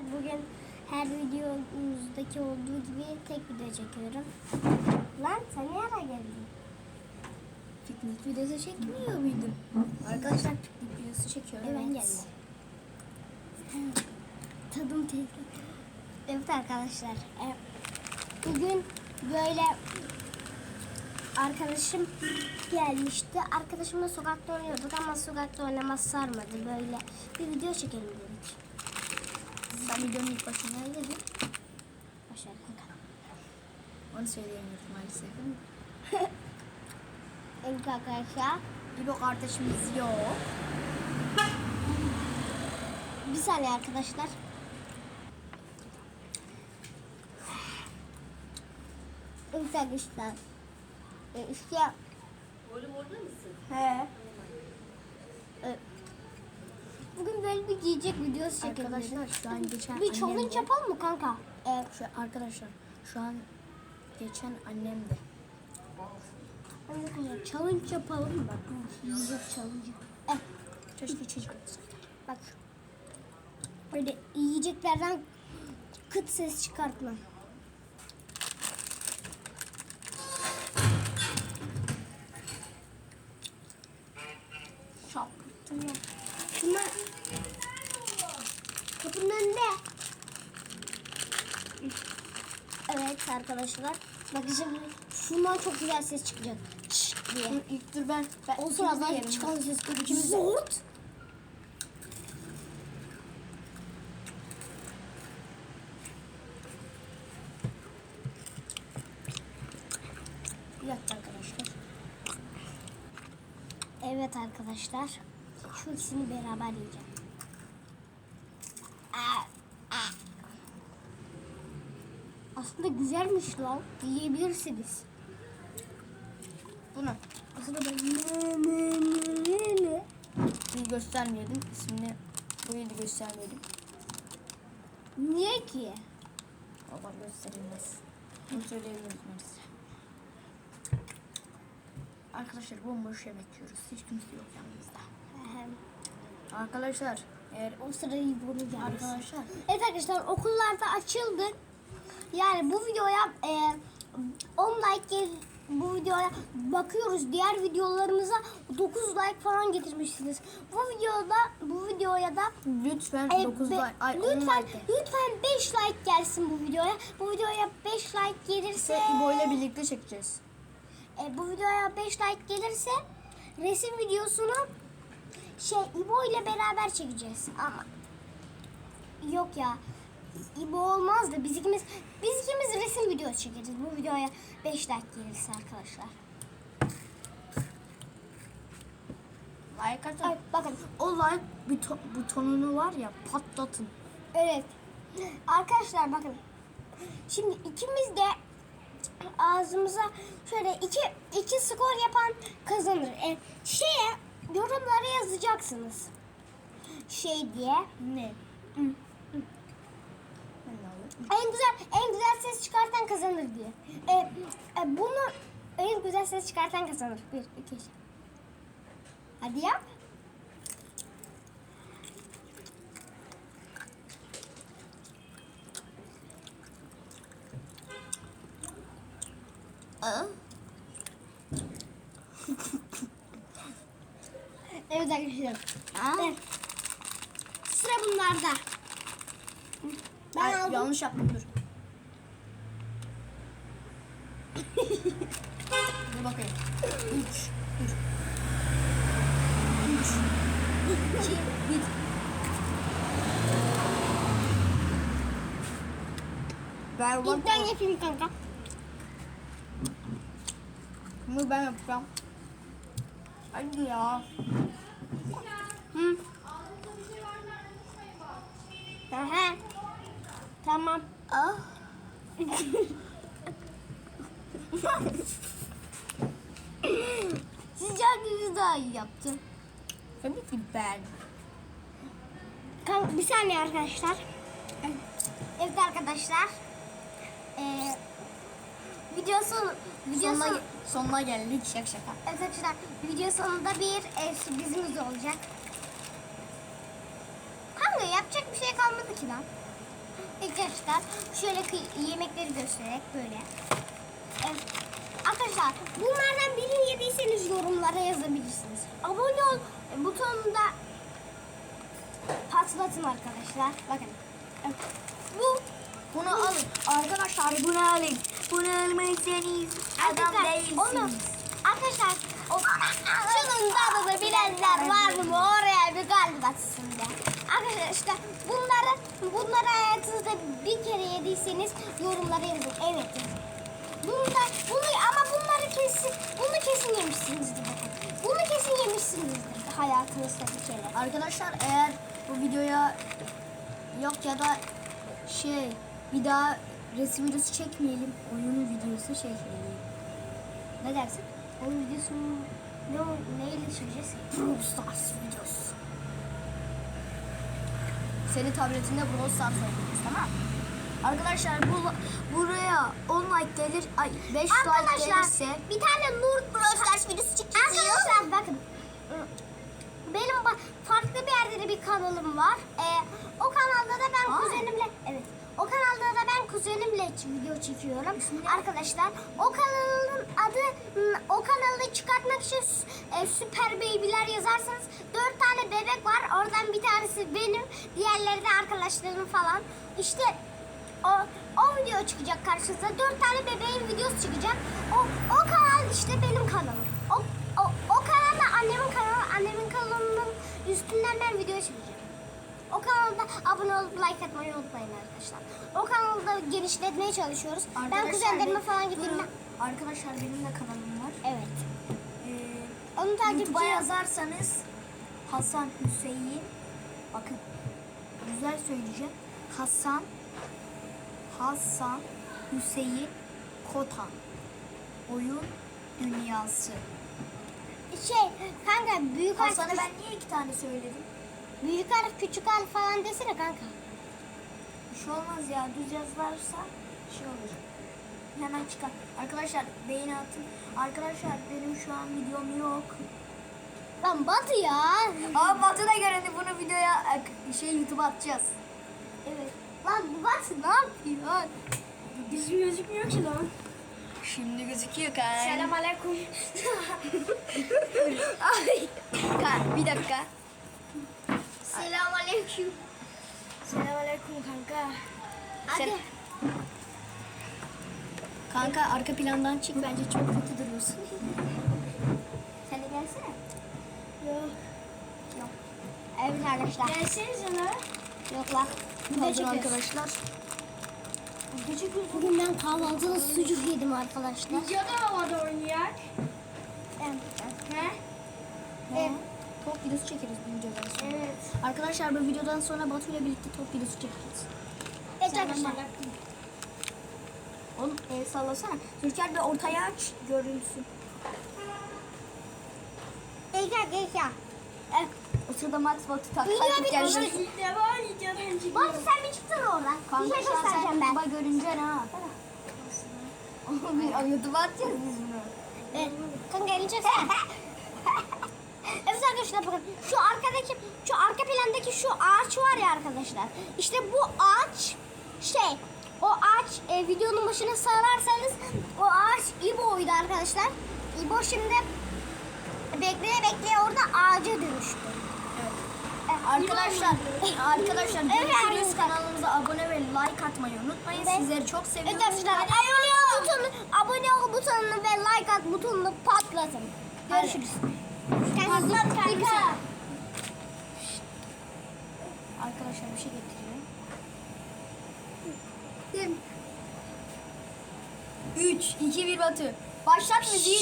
Bugün her videomuzdaki olduğu gibi tek video çekiyorum. Lan sen ne ara geldin? Piknik videosu çekmiyor muydum? Arkadaşlar piknik videosu çekiyorum. Evet. Ben geldim. Tadım teyze. Evet arkadaşlar. e, Bugün böyle arkadaşım gelmişti. Arkadaşımla sokakta oynuyorduk ama sokakta oynamak sarmadı. Böyle bir video çekelim dedik. Sen videonun ilk başında ne dedin? Başarı kanka. Onu söyleyemiyorum maalesef. Evet arkadaşlar. İbo kardeşimiz yok. Bir saniye arkadaşlar. Evet arkadaşlar. E, işte Oğlum orada mısın? He. E, Bugün böyle bir giyecek videosu çekelim. Arkadaşlar şu an geçen Bir challenge yapalım mı kanka? E, Şu, arkadaşlar şu an geçen annem de. Arkadaşlar challenge yapalım mı? Yiyecek challenge. Eh, Keşke içecek olsaydı. bak. Böyle yiyeceklerden kıt ses çıkartma. Şap. Tamam. Arkadaşlar. Bakın şimdi şundan çok güzel ses çıkacak. Şşş diye. İlk dur ben. ben O ikimiz de sırada yiyelim. çıkan ses İkimiz Zort. Bir dakika arkadaşlar. Evet arkadaşlar. Şu ikisini beraber yiyeceğim. Aa, aa. Aslında güzelmiş lan. Yiyebilirsiniz. Bunu Aslında ben ne ne ne ne. bir göstermeyelim. İsmini burayı da göstermeyelim. Niye ki? Allah gösterilmez. Bunu söyleyebiliriz maalesef. Arkadaşlar bomboş yemek yiyoruz. Hiç kimse yok yanımızda. Arkadaşlar eğer O sırayı bunu gelmesin. arkadaşlar Evet arkadaşlar okullarda açıldı. Yani bu videoya e, 10 like gel bu videoya bakıyoruz. Diğer videolarımıza 9 like falan getirmişsiniz. Bu videoda bu videoya da lütfen e, 9 be- like ay 10 lütfen like lütfen 5 like gelsin bu videoya. Bu videoya 5 like gelirse İbo ile birlikte çekeceğiz. e, bu videoya 5 like gelirse resim videosunu şey İbo ile beraber çekeceğiz ama yok ya İbo olmaz da biz ikimiz biz ikimiz resim videosu çekeceğiz. Bu videoya 5 like gelirse arkadaşlar. Like atın. Ay, bakın O like buto- butonunu var ya patlatın. evet arkadaşlar bakın şimdi ikimiz de ağzımıza şöyle iki iki skor yapan kazanır. E, şeye yorumlara yazacaksınız. Şey diye. Ne? Hı. En güzel en güzel ses çıkartan kazanır diye. E, e, bunu en güzel ses çıkartan kazanır. Bir, iki, üç. Hadi yap. Evet arkadaşlar. Sıra bunlarda. Ben Ay, aldım. yanlış yaptım dur. Dur bakayım. 3 3 3 2 1 Ben İlk ben yapayım kanka. Bunu ben yapacağım. Hadi ya. Hı. Aha. Tamam. Ah. Sizce hanginiz daha iyi yaptı? Tabii ki ben. Kanka bir saniye arkadaşlar. Evet arkadaşlar. Ee, video sonu video Sonuna, sonu, sonuna geldik şaka şaka. evet arkadaşlar video sonunda bir e, sürprizimiz olacak. Kanka yapacak bir şey kalmadı ki lan. Arkadaşlar şöyle yemekleri göstererek böyle. Evet. Arkadaşlar bunlardan birini yediyseniz yorumlara yazabilirsiniz. Abone ol butonunu da patlatın arkadaşlar. Bakın. Evet. Bu Bunu alın. Arkadaşlar bunu alın. Bunu almazsanız adam değilsiniz. Onu, arkadaşlar o, şunun tadını bilenler var mı? Oraya bir kalp atsın de. Arkadaşlar bunları, bunları hayatınızda bir kere yediyseniz yorumlara yazın. Evet yazın. Bunu ama bunları kesin, bunu kesin yemişsinizdir bakın. Bunu kesin yemişsinizdir hayatınızda bir kere. Arkadaşlar eğer bu videoya yok ya da şey bir daha resim videosu çekmeyelim. Oyunun videosu çekmeyelim. Ne dersin? Onun videosunu ne, neyle çekeceğiz? Brawl Stars videosu. Senin tabletinde Brawl Stars oynuyoruz tamam? Arkadaşlar bu, buraya 10 like gelir, ay 5 like Arkadaşlar gelirse bir tane Nur Brawl Stars videosu çekeceğiz. Arkadaşlar bakın. Benim ba- farklı bir yerde de bir kanalım var. Ee, o kanalda da ben Aa. kuzenimle evet. O kanalda da ben kuzenimle video çekiyorum. Arkadaşlar o kanalın adı o kanalı çıkartmak için s- e, süper baby'ler yazarsanız dört tane bebek var. Oradan bir tanesi benim, diğerleri de arkadaşlarım falan. İşte o, o video çıkacak karşınıza. Dört tane bebeğin videosu çıkacak. O, o kanal işte benim kanalım. O, o, o kanal da annemin kanalı. Annemin kanalının üstünden ben video çekeceğim. O kanalda abone olup like atmayı unutmayın arkadaşlar. O kanalda genişletmeye çalışıyoruz. ben Arkadaşlar, kuzenlerime falan durun. Arkadaşlar benim de kanalım var. Evet. Ee, Onu takipçi yazarsanız Hasan Hüseyin bakın güzel söyleyeceğim. Hasan Hasan Hüseyin Kotan Oyun Dünyası. Şey kanka büyük harf, Hasan'ı ben niye iki tane söyledim? büyük harf küçük harf falan desene kanka. Bir şey olmaz ya düz yazlarsa şey olur. Hemen çıkar. Arkadaşlar beğeni atın. Arkadaşlar benim şu an videom yok. Lan Batı ya. Aa Batu da göründü bunu videoya e, şey YouTube'a atacağız. Evet. Lan Batı ne yapıyor? Bizim gözükmüyor ki lan. Şimdi gözüküyor kan. aleyküm. Ay. Kan bir dakika. Selam aleyküm. Selam aleyküm kanka. Hadi. Sen- Kanka arka plandan çık bence çok kötü duruyorsun. Sen de gelsene. Yok. Yok. Evet arkadaşlar. Gelsenize lan. Yok lan. Çekiyoruz. arkadaşlar. Bugün ben kahvaltıda sucuk yedim arkadaşlar. Videoda havada oynayak. Evet. He? Top videosu çekeriz bu videodan sonra. Evet. Arkadaşlar bu videodan sonra Batu ile birlikte top videosu çekeriz. Evet arkadaşlar. Oğlum el sallasana. Türker bir ortaya aç görünsün. Gel gel. Evet. O sırada Max Batu tak. Takip bir gelecek. Batu sen bir çıksana oradan. Kanka bir şey göstereceğim ben. YouTube'a görüneceksin ha. Oğlum YouTube'a atacağız biz bunu. Evet. Kanka elini çeksene. evet arkadaşlar bakın şu arkadaki şu arka plandaki şu ağaç var ya arkadaşlar. İşte bu ağaç şey o ağaç e, videonun başına sararsanız o ağaç İbo'ydu arkadaşlar. İbo şimdi bekleye bekleye orada ağaca dönüştü. Evet. Arkadaşlar, arkadaşlar Evet. görüşürüz. Kanalımıza abone ve like atmayı unutmayın. Evet. Sizleri çok Evet seviyoruz. arkadaşlar abone ol butonu, abone ol butonunu ve like at butonunu patlatın. Görüşürüz. Kendinize bakın. Arkadaşlar bir şey getiriyorum. 3, 2, 1 batı. Başlat müziği.